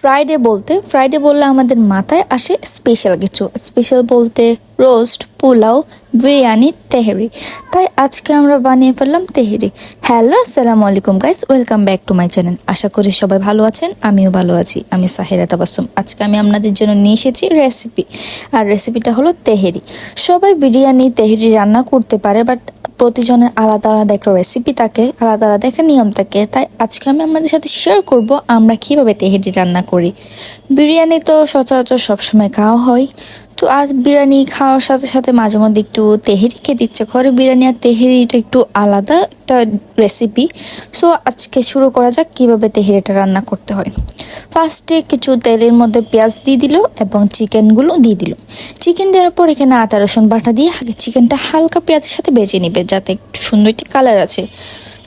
Friday বলতে Friday বললে আমাদের মাথায় আসে স্পেশাল কিছু। স্পেশাল বলতে রোস্ট পোলাও, বিরিয়ানি, তেহেরি। তাই আজকে আমরা বানিয়ে ফেললাম তেহেরি। হ্যালো আসসালামু আলাইকুম guys welcome back to my channel আশা করি সবাই ভালো আছেন, আমিও ভালো আছি। আমি সাহেরা তাবাসুম। আজকে আমি আপনাদের জন্য নিয়ে এসেছি রেসিপি আর রেসিপিটা হলো তেহেরি। সবাই বিরিয়ানি, তেহেরি রান্না করতে পারে বাট প্রতিজনের আলাদা আলাদা একটা রেসিপি থাকে, আলাদা আলাদা একটা নিয়ম থাকে। তাই আজকে আমি আপনাদের সাথে শেয়ার করব আমরা কীভাবে তেহেরি রান্না করি। বিরিয়ানি তো সচরাচর সবসময় খাওয়া হয়। তো আজ বিরিয়ানি খাওয়ার সাথে সাথে মাঝে মধ্যে একটু তেহেরি খেতে ইচ্ছে করে। বিরিয়ানি আর তেহেরিটা একটু আলাদা একটা রেসিপি সো আজকে শুরু করা যাক কীভাবে তেহেরিটা রান্না করতে হয়। ফার্স্টে কিছু তেলের মধ্যে পেঁয়াজ দিয়ে দিল এবং চিকেনগুলো দিয়ে দিল। চিকেন দেওয়ার পর এখানে আদা, রসুন বাটা দিয়ে আগে চিকেনটা হালকা পেঁয়াজের সাথে বেজে নেবে, যাতে একটু সুন্দর একটি কালার আছে।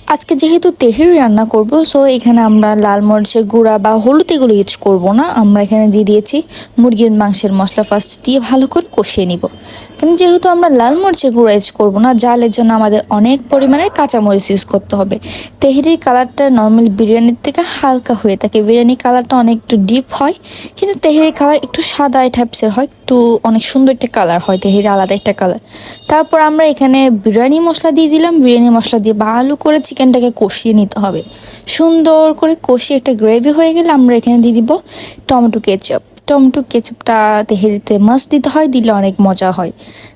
আজকে যেহেতু তেহেরি রান্না করব সো এখানে আমরা লাল মরিচের গুঁড়া বা হলুদ এগুলো ইউজ করব না। আমরা এখানে দিয়ে দিয়েছি মুরগির মাংসের মশলা ফার্স্ট দিয়ে ভালো করে কষিয়ে নিব। কিন্তু যেহেতু আমরা লাল মরিচের গুঁড়া ইউজ করব না, জালের জন্য আমাদের অনেক পরিমাণে কাঁচামরিচ ইউজ করতে হবে। তেহরির কালারটা নর্মাল বিরিয়ানির থেকে হালকা হয়ে থাকে। বিরিয়ানি কালারটা অনেক একটু ডিপ হয়, কিন্তু তেহরির কালার একটু সাদা টাইপসের হয়, একটু অনেক সুন্দর একটা কালার হয় তেহেরি আলাদা একটা কালার তারপর আমরা এখানে বিরিয়ানি মশলা দিয়ে দিলাম। বিরিয়ানি মশলা দিয়ে ভালো করে চিকেনটাকে কষিয়ে নিতে হবে। সুন্দর করে কষিয়ে একটা গ্রেভি হয়ে গেলে আমরা এখানে দিয়ে দিব টমেটো কেচাপ টমেটো কেচাপটা তেহেরিতে মাছ দিতে হয়, দিলে অনেক মজা হয়।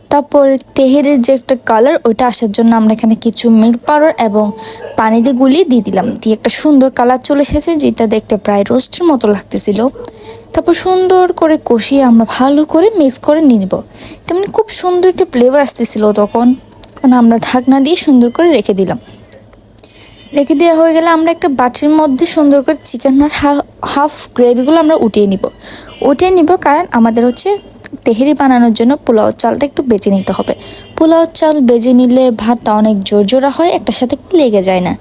তারপর তেহেরের যে একটা কালার ওইটা আসার জন্য আমরা এখানে কিছু মিল্ক পাউডার এবং পানি দিয়ে গুলিয়ে দিয়ে দিলাম। দিয়ে একটা সুন্দর কালার চলে এসেছে, যেটা দেখতে প্রায় রোস্টের মতো লাগতেছিল। তারপর সুন্দর করে কষিয়ে আমরা ভালো করে মিক্স করে নেব। তেমনি খুব সুন্দর একটা ফ্লেভার আসতেছিল তখন। কারণ আমরা ঢাকনা দিয়ে সুন্দর করে রেখে দিলাম। রেখে দেওয়া হয়ে গেলে আমরা একটা বাটির মধ্যে সুন্দর করে চিকেনের হাফ গ্রেভিগুলো আমরা উঠিয়ে নিব। উঠিয়ে নিব কারণ আমাদের হচ্ছে তেহেরি বানানোর জন্য পোলাও চালটা একটু বেজে নিতে হবে। পোলাও চাল বেজে নিলে ভাতটা অনেক জোর জোরজোড়া হয়, একটার সাথে লেগে যায় না।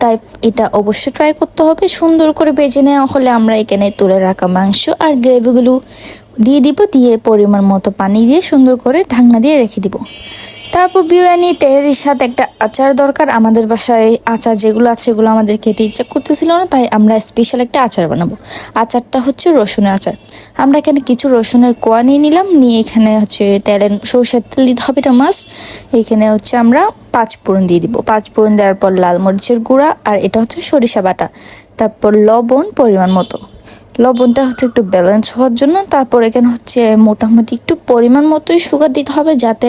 তাই এটা অবশ্যই ট্রাই করতে হবে। সুন্দর করে বেজে নেওয়া হলে আমরা এখানে তুলে রাখা মাংস আর গ্রেভিগুলো দিয়ে দিব, দিয়ে পরিমাণ মতো পানি দিয়ে সুন্দর করে ঢাকনা দিয়ে রেখে দিব। তারপর বিরিয়ানি, তেহারির সাথে একটা আচার দরকার। আমাদের বাসায় আচার যেগুলো আছে, সেগুলো আমাদের খেতে ইচ্ছা করতেছিল না, তাই আমরা স্পেশাল একটা আচার বানাবো। আচারটা হচ্ছে রসুনের আচার। আমরা এখানে কিছু রসুনের কোয়া নিয়ে নিলাম, নিয়ে এখানে হচ্ছে তেলের সরষের তেল দিতে হবে এটা মাছ এখানে হচ্ছে আমরা পাঁচ ফোড়ন দিয়ে দিব। পাঁচ ফোড়ন দেওয়ার পর লাল মরিচের গুঁড়া, আর এটা হচ্ছে সরিষা বাটা। তারপর লবণ পরিমাণ মতো। লবণটা হচ্ছে একটু ব্যালেন্স হওয়ার জন্য। তারপর এখানে হচ্ছে মোটামুটি একটু পরিমাণ মতোই সুগার দিতে হবে যাতে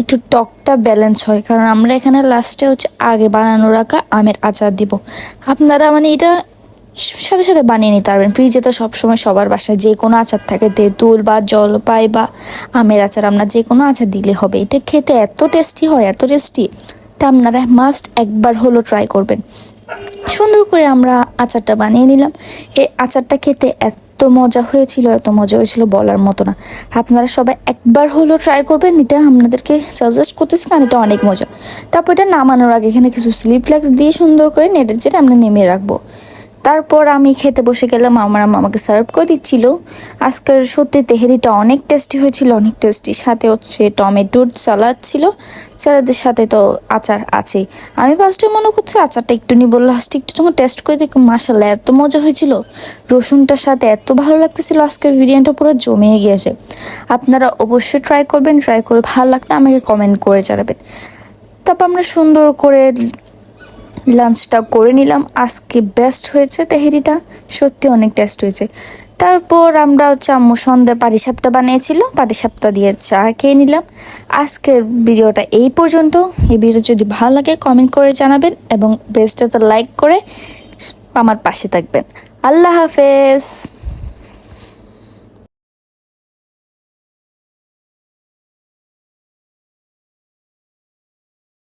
একটু টকটা ব্যালেন্স হয়। কারণ আমরা এখানে লাস্টে হচ্ছে আগে বানানো রাখা আমের আচার দিব। আপনারা মানে এটা সাথে সাথে বানিয়ে নিতে পারবেন। ফ্রিজে তো সবসময় সবার বাসায় যে কোনো আচার থাকে, তেঁতুল বা জলপাই বা আমের আচার, আমরা যে কোনো আচার দিলে হবে। এটা খেতে এত টেস্টি হয়, এত টেস্টি তা আপনারা মাস্ট একবার হলো ট্রাই করবেন। সুন্দর করে আমরা আচারটা বানিয়ে নিলাম। এই আচারটা খেতে এত মজা হয়েছিল, এত মজা হয়েছিল বলার মতো না। আপনারা সবাই একবার হলো ট্রাই করবেন, এটা আপনাদেরকে সাজেস্ট করতেছি কারণ এটা অনেক মজা। তারপর এটা নামানোর আগে এখানে কিছু স্লিপ ফ্লেক্স দিয়ে সুন্দর করে নেটের যেটা আমরা নেমে রাখব। তারপর আমি খেতে বসে গেলাম, আমার আম্মা আমাকে সার্ভ করে দিচ্ছিল। আজকের সত্যি তেহেরিটা অনেক টেস্টি হয়েছিল, অনেক টেস্টি সাথে হচ্ছে টমেটোর সালাদ ছিল স্যালাদের সাথে তো আচার আছে। আমি ফার্স্টে মনে করছি আচারটা একটু বলল লাস্টে একটু যখন টেস্ট করে দেখি মাসাল্লাহ এত মজা হয়েছিল। রসুনটার সাথে এত ভালো লাগতেছিল, আজকের বিরিয়ানিটা পুরো জমে গিয়েছে। আপনারা অবশ্যই ট্রাই করবেন ট্রাই করে ভালো লাগলে আমাকে কমেন্ট করে জানাবেন। তারপর আমরা সুন্দর করে লাঞ্চটা করে নিলাম। আজকে বেস্ট হয়েছে তেহেরিটা। সত্যি অনেক টেস্ট হয়েছে। তারপর আমরা হচ্ছে আম্মু সন্ধ্যা পাটিসাপটা বানিয়েছিল পাটিসাপটা দিয়ে চা খেয়ে নিলাম। আজকের ভিডিওটা এই পর্যন্ত। এই ভিডিও যদি ভালো লাগে কমেন্ট করে জানাবেন এবং বেস্টটা লাইক করে আমার পাশে থাকবেন। আল্লাহ হাফেজ।